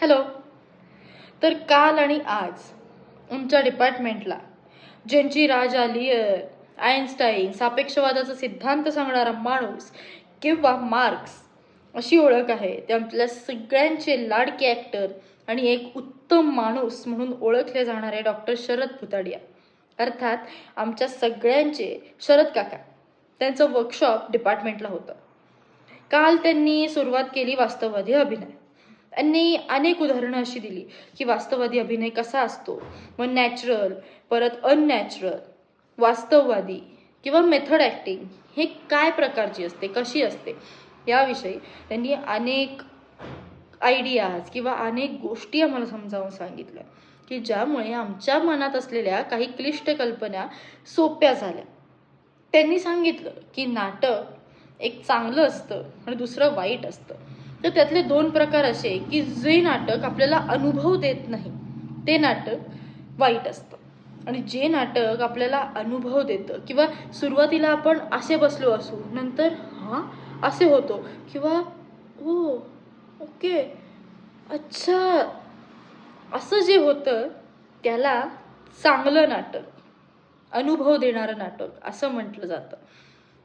Hello. तर काल आणि आज आमच्या डिपार्टमेंटला ज्यांची राज आली आईन्स्टाईन सापेक्षवादाचा सिद्धांत सांगणारा माणूस किंवा मार्क्स अशी ओळख आहे ते आपल्या सगळ्यांचे लाडके ॲक्टर आणि एक उत्तम माणूस म्हणून ओळखले जाणारे डॉक्टर शरद भुताडिया. अर्थात आमच्या सगळ्यांचे शरद काका त्यांचं वर्कशॉप डिपार्टमेंटला होतं. काल त्यांनी सुरुवात केली वास्तववादी अभिनय. त्यांनी अनेक उदाहरणं अशी दिली की वास्तववादी अभिनय कसा असतो? मग नॅचरल परत अननॅचरल वास्तववादी किंवा मेथड ॲक्टिंग हे काय प्रकारची असते? कशी असते? याविषयी त्यांनी अनेक आयडियाज किंवा अनेक गोष्टी आम्हाला समजावून सांगितल्या की ज्यामुळे आमच्या मनात असलेल्या काही क्लिष्ट कल्पना सोप्या झाल्या. त्यांनी सांगितलं की नाटक एक चांगलं असतं आणि दुसरं वाईट असतं. तर त्यातले दोन प्रकार असे की जे नाटक आपल्याला अनुभव देत नाही ते नाटक वाईट असतं. आणि जे नाटक आपल्याला अनुभव देतं किंवा सुरुवातीला आपण असे बसलो असू नंतर हां असे होतो किंवा हो ओके अच्छा असं जे होतं त्याला चांगलं नाटक अनुभव देणारं नाटक असं म्हटलं जातं.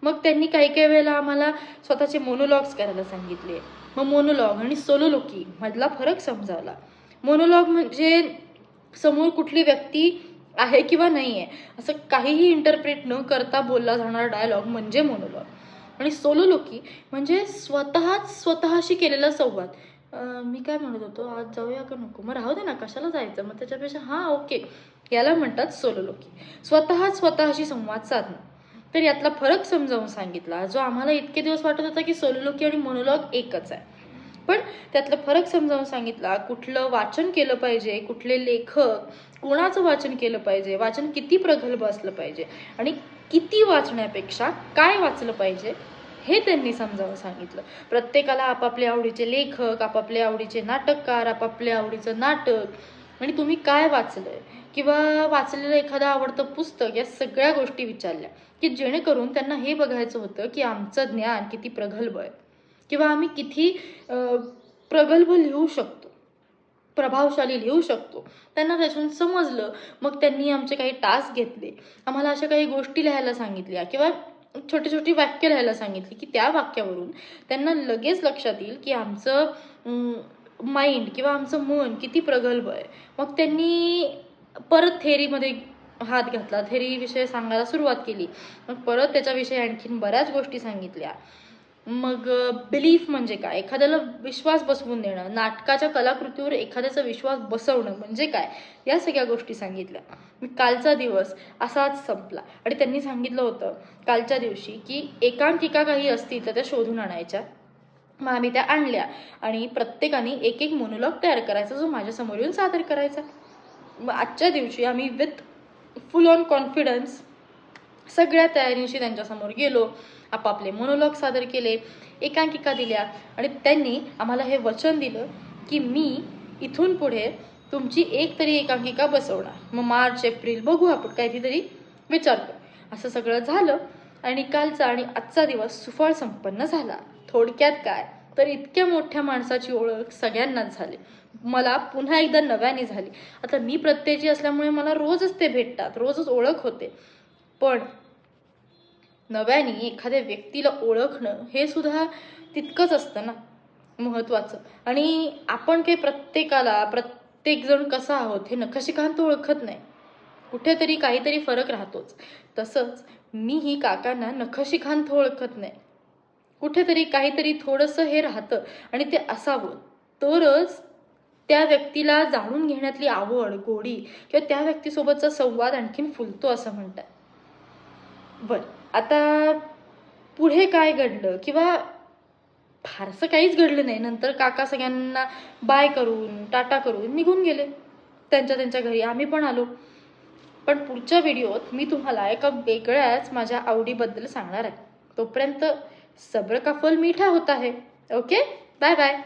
मग त्यांनी काही काही वेळेला आम्हाला स्वतःचे मोनोलॉग्स करायला सांगितले. मग मोनोलॉग आणि सोलोलोकी मधला फरक समजावला. मोनोलॉग म्हणजे समोर कुठली व्यक्ती आहे किंवा नाही आहे असं काहीही इंटरप्रेट न करता बोलला जाणारा डायलॉग म्हणजे मोनोलॉग आणि सोलोलोकी म्हणजे स्वतःच स्वतःशी केलेला संवाद. मी काय म्हणत होतो? आज जाऊया का नको? मग राहू दे ना कशाला जायचं? मग त्याच्यापेक्षा हां ओके याला म्हणतात सोलोलोकी स्वतःच स्वतःशी संवाद साधणं. तर यातला फरक समजावून सांगितला. जो आम्हाला इतके दिवस वाटत होता की सोलोलोकी आणि मोनोलॉग एकच आहे. पण त्यातला फरक समजावून सांगितला कुठलं वाचन केलं पाहिजे कुठले लेखक कोणाचं वाचन केलं पाहिजे वाचन किती प्रगल्भ असलं पाहिजे आणि किती वाचण्यापेक्षा काय वाचलं पाहिजे हे त्यांनी समजावून सांगितलं. प्रत्येकाला आपापल्या आवडीचे लेखक आपापल्या आवडीचे नाटककार आपापल्या आवडीचं नाटक आणि तुम्ही काय वाचलंय? किंवा वाचलेलं एखादं आवडतं पुस्तक या सगळ्या गोष्टी विचारल्या की जेणेकरून त्यांना हे बघायचं होतं की आमचं ज्ञान किती प्रगल्भ आहे. किंवा आम्ही किती प्रगल्भ लिहू शकतो प्रभावशाली लिहू शकतो. त्यांना त्याच्यातून समजलं मग त्यांनी आमचे काही टास्क घेतले. आम्हाला अशा काही गोष्टी लिहायला सांगितल्या किंवा छोटी छोटी वाक्य लिहायला सांगितली की त्या वाक्यावरून त्यांना लगेच लक्षात येईल की आमचं माइंड किंवा आमचं मन किती प्रगल्भ आहे. मग त्यांनी परत थेरीमध्ये हात घातला. थेरी विषय सांगायला सुरुवात केली. मग परत त्याच्याविषयी आणखीन बऱ्याच गोष्टी सांगितल्या. मग बिलीफ म्हणजे काय? एखाद्याला विश्वास बसवून देणं. नाटकाच्या कलाकृतीवर एखाद्याचा विश्वास बसवणं म्हणजे काय? या सगळ्या गोष्टी सांगितल्या. मी कालचा दिवस असाच संपला. आणि त्यांनी सांगितलं होतं कालच्या दिवशी की एकांकिका काही असतील तर त्या शोधून आणायच्या. मग आम्ही त्या आणल्या आणि प्रत्येकाने एक एक मोनोलॉग तयार करायचा जो माझ्यासमोर येऊन सादर करायचा. मग आजच्या दिवशी आम्ही विथ फुल ऑन कॉन्फिडन्स सगळ्या तयारीशी त्यांच्यासमोर गेलो. आपापले मोनोलॉग सादर केले एकांकिका दिल्या आणि त्यांनी आम्हाला हे वचन दिलं की मी इथून पुढे तुमची एक तरी एकांकिका बसवणार. मग मार्च एप्रिल बघू आपण काहीतरी विचार करू असं सगळं झालं आणि कालचा आणि आजचा दिवस सुफळ संपन्न झाला. थोडक्यात काय? तर इतक्या मोठ्या माणसाची ओळख सगळ्यांनाच झाली. मला पुन्हा एकदा नव्याने झाली. आता मी प्रत्ययची असल्यामुळे मला रोजच ते भेटतात रोजच ओळख होते. पण नव्याने एखाद्या व्यक्तीला ओळखणं हे सुद्धा तितकंच असतं ना महत्त्वाचं. आणि आपण काही प्रत्येकाला प्रत्येकजण कसा आहोत हे नखशिकांत ओळखत नाही. कुठेतरी काहीतरी फरक राहतोच. तसंच मीही काकांना नखशिखांत ओळखत नाही. कुठेतरी काहीतरी थोडंसं हे राहतं आणि ते असावं. तरच त्या व्यक्तीला जाणून घेण्यातली आवड गोडी किंवा त्या व्यक्तीसोबतचा संवाद आणखीन फुलतो असं म्हणतात. बरं आता पुढे काय घडलं? किंवा फारसं काहीच घडलं नाही. नंतर काका सगळ्यांना बाय करून टाटा करून निघून गेले. त्यांच्या त्यांच्या घरी आम्ही पण आलो. पण पुढच्या व्हिडिओत मी तुम्हाला एका वेगळ्याच माझ्या आवडीबद्दल सांगणार आहे. तोपर्यंत सब्र का फल मीठा होता है। Okay bye bye